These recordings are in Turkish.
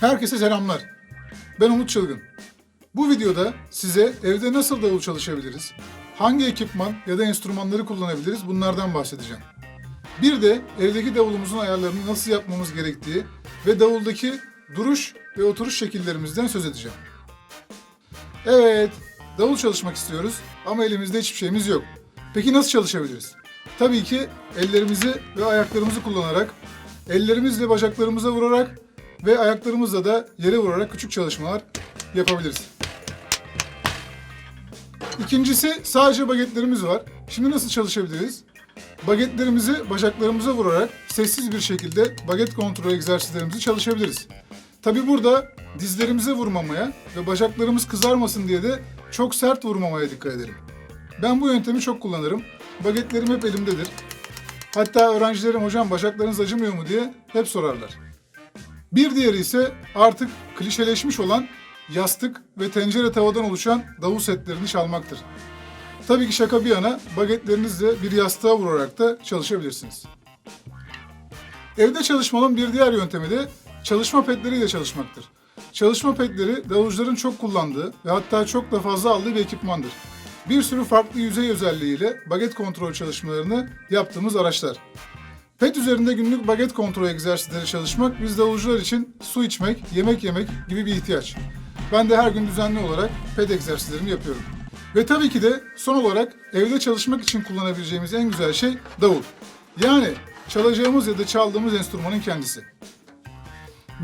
Herkese selamlar. Ben Umut Çılgın. Bu videoda size evde nasıl davul çalışabiliriz, hangi ekipman ya da enstrümanları kullanabiliriz bunlardan bahsedeceğim. Bir de evdeki davulumuzun ayarlarını nasıl yapmamız gerektiği ve davuldaki duruş ve oturuş şekillerimizden söz edeceğim. Evet, davul çalışmak istiyoruz ama elimizde hiçbir şeyimiz yok. Peki nasıl çalışabiliriz? Tabii ki ellerimizi ve ayaklarımızı kullanarak, ellerimizle bacaklarımıza vurarak ve ayaklarımızla da yere vurarak küçük çalışmalar yapabiliriz. İkincisi sadece bagetlerimiz var. Şimdi nasıl çalışabiliriz? Bagetlerimizi bacaklarımıza vurarak sessiz bir şekilde baget kontrol egzersizlerimizi çalışabiliriz. Tabi burada dizlerimize vurmamaya ve bacaklarımız kızarmasın diye de çok sert vurmamaya dikkat edelim. Ben bu yöntemi çok kullanırım. Bagetlerim hep elimdedir. Hatta öğrencilerim hocam bacaklarınız acımıyor mu diye hep sorarlar. Bir diğeri ise artık klişeleşmiş olan yastık ve tencere tavadan oluşan davul setlerini çalmaktır. Tabii ki şaka bir yana bagetlerinizle bir yastığa vurarak da çalışabilirsiniz. Evde çalışmanın bir diğer yöntemi de çalışma pedleriyle çalışmaktır. Çalışma pedleri davulcuların çok kullandığı ve hatta çok da fazla aldığı bir ekipmandır. Bir sürü farklı yüzey özelliğiyle baget kontrol çalışmalarını yaptığımız araçlar. Pet üzerinde günlük baget kontrol egzersizleri çalışmak biz davulcular için su içmek, yemek yemek gibi bir ihtiyaç. Ben de her gün düzenli olarak pet egzersizlerimi yapıyorum. Ve tabii ki de son olarak evde çalışmak için kullanabileceğimiz en güzel şey davul. Yani çalacağımız ya da çaldığımız enstrümanın kendisi.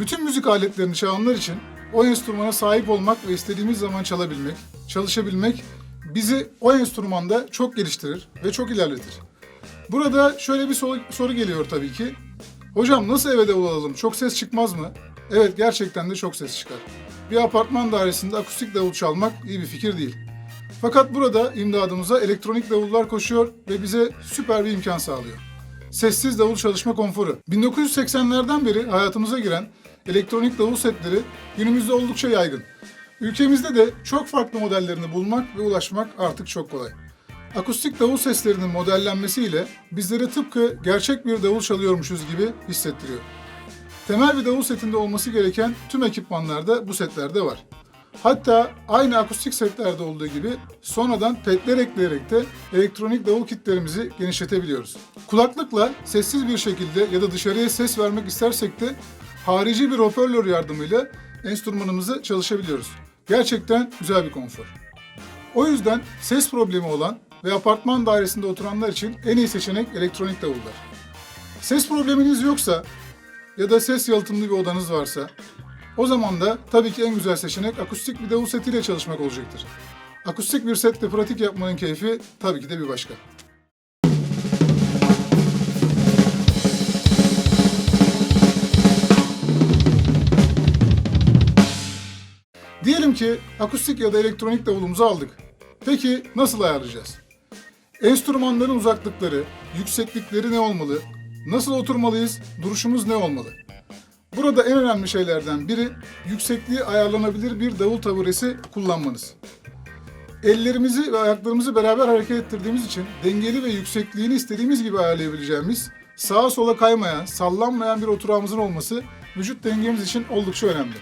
Bütün müzik aletlerini çalanlar için o enstrümana sahip olmak ve istediğimiz zaman çalabilmek, çalışabilmek bizi o enstrümanda çok geliştirir ve çok ilerletir. Burada şöyle bir soru, soru geliyor tabii ki. Hocam nasıl eve davul alalım? Çok ses çıkmaz mı? Evet gerçekten de çok ses çıkar. Bir apartman dairesinde akustik davul çalmak iyi bir fikir değil. Fakat burada imdadımıza elektronik davullar koşuyor ve bize süper bir imkan sağlıyor. Sessiz davul çalışma konforu. 1980'lerden beri hayatımıza giren elektronik davul setleri günümüzde oldukça yaygın. Ülkemizde de çok farklı modellerini bulmak ve ulaşmak artık çok kolay. Akustik davul seslerinin modellenmesiyle bizlere tıpkı gerçek bir davul çalıyormuşuz gibi hissettiriyor. Temel bir davul setinde olması gereken tüm ekipmanlar da bu setlerde var. Hatta aynı akustik setlerde olduğu gibi sonradan pedler ekleyerek de elektronik davul kitlerimizi genişletebiliyoruz. Kulaklıkla sessiz bir şekilde ya da dışarıya ses vermek istersek de harici bir hoparlör yardımıyla enstrümanımızı çalışabiliyoruz. Gerçekten güzel bir konfor. O yüzden ses problemi olan ve apartman dairesinde oturanlar için en iyi seçenek elektronik davullar. Ses probleminiz yoksa ya da ses yalıtımlı bir odanız varsa o zaman da tabii ki en güzel seçenek akustik bir davul setiyle çalışmak olacaktır. Akustik bir setle pratik yapmanın keyfi tabii ki de bir başka. Diyelim ki akustik ya da elektronik davulumuzu aldık. Peki nasıl ayarlayacağız? Enstrümanların uzaklıkları, yükseklikleri ne olmalı? Nasıl oturmalıyız? Duruşumuz ne olmalı? Burada en önemli şeylerden biri yüksekliği ayarlanabilir bir davul taburesi kullanmanız. Ellerimizi ve ayaklarımızı beraber hareket ettirdiğimiz için dengeli ve yüksekliğini istediğimiz gibi ayarlayabileceğimiz, sağa sola kaymayan, sallanmayan bir oturağımızın olması vücut dengemiz için oldukça önemli.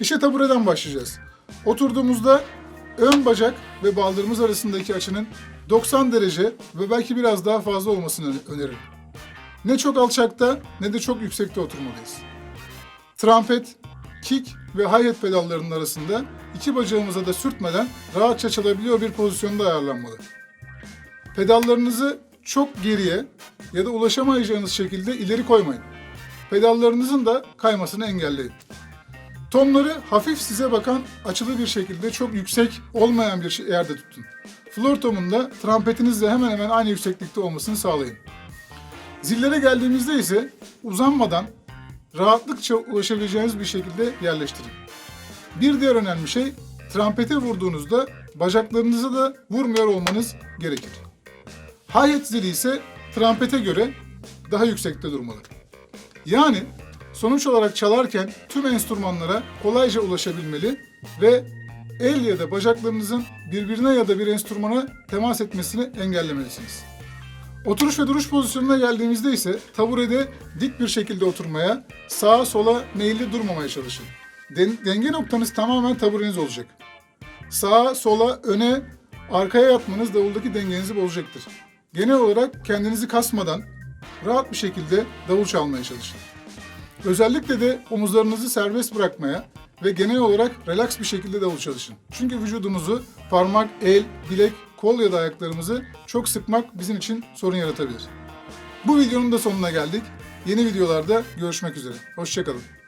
İşe tabureden başlayacağız. Oturduğumuzda ön bacak ve baldırımız arasındaki açının 90 derece ve belki biraz daha fazla olmasını öneririm. Ne çok alçakta ne de çok yüksekte oturmalıyız. Trampet, kick ve hi-hat pedallarının arasında iki bacağımıza da sürtmeden rahatça çalabiliyor bir pozisyonda ayarlanmalı. Pedallarınızı çok geriye ya da ulaşamayacağınız şekilde ileri koymayın. Pedallarınızın da kaymasını engelleyin. Tomları hafif size bakan açılı bir şekilde çok yüksek olmayan bir yerde tutun. Floor tomunda trampetinizle hemen hemen aynı yükseklikte olmasını sağlayın. Zillere geldiğimizde ise uzanmadan rahatlıkça ulaşabileceğiniz bir şekilde yerleştirin. Bir diğer önemli şey trampete vurduğunuzda bacaklarınızı da vurmuyor olmanız gerekir. Hi-hat zili ise trampete göre daha yüksekte durmalı. Yani sonuç olarak çalarken tüm enstrümanlara kolayca ulaşabilmeli ve el ya da bacaklarınızın birbirine ya da bir enstrümana temas etmesini engellemelisiniz. Oturuş ve duruş pozisyonuna geldiğimizde ise taburede dik bir şekilde oturmaya, sağa sola meyilli durmamaya çalışın. Den- denge noktanız tamamen tabureniz olacak. Sağa, sola, öne, arkaya yatmanız davuldaki dengenizi bozacaktır. Genel olarak kendinizi kasmadan rahat bir şekilde davul çalmaya çalışın. Özellikle de omuzlarınızı serbest bırakmaya ve genel olarak relax bir şekilde davul çalışın. Çünkü vücudumuzu parmak, el, bilek, kol ya da ayaklarımızı çok sıkmak bizim için sorun yaratabilir. Bu videonun da sonuna geldik. Yeni videolarda görüşmek üzere. Hoşçakalın.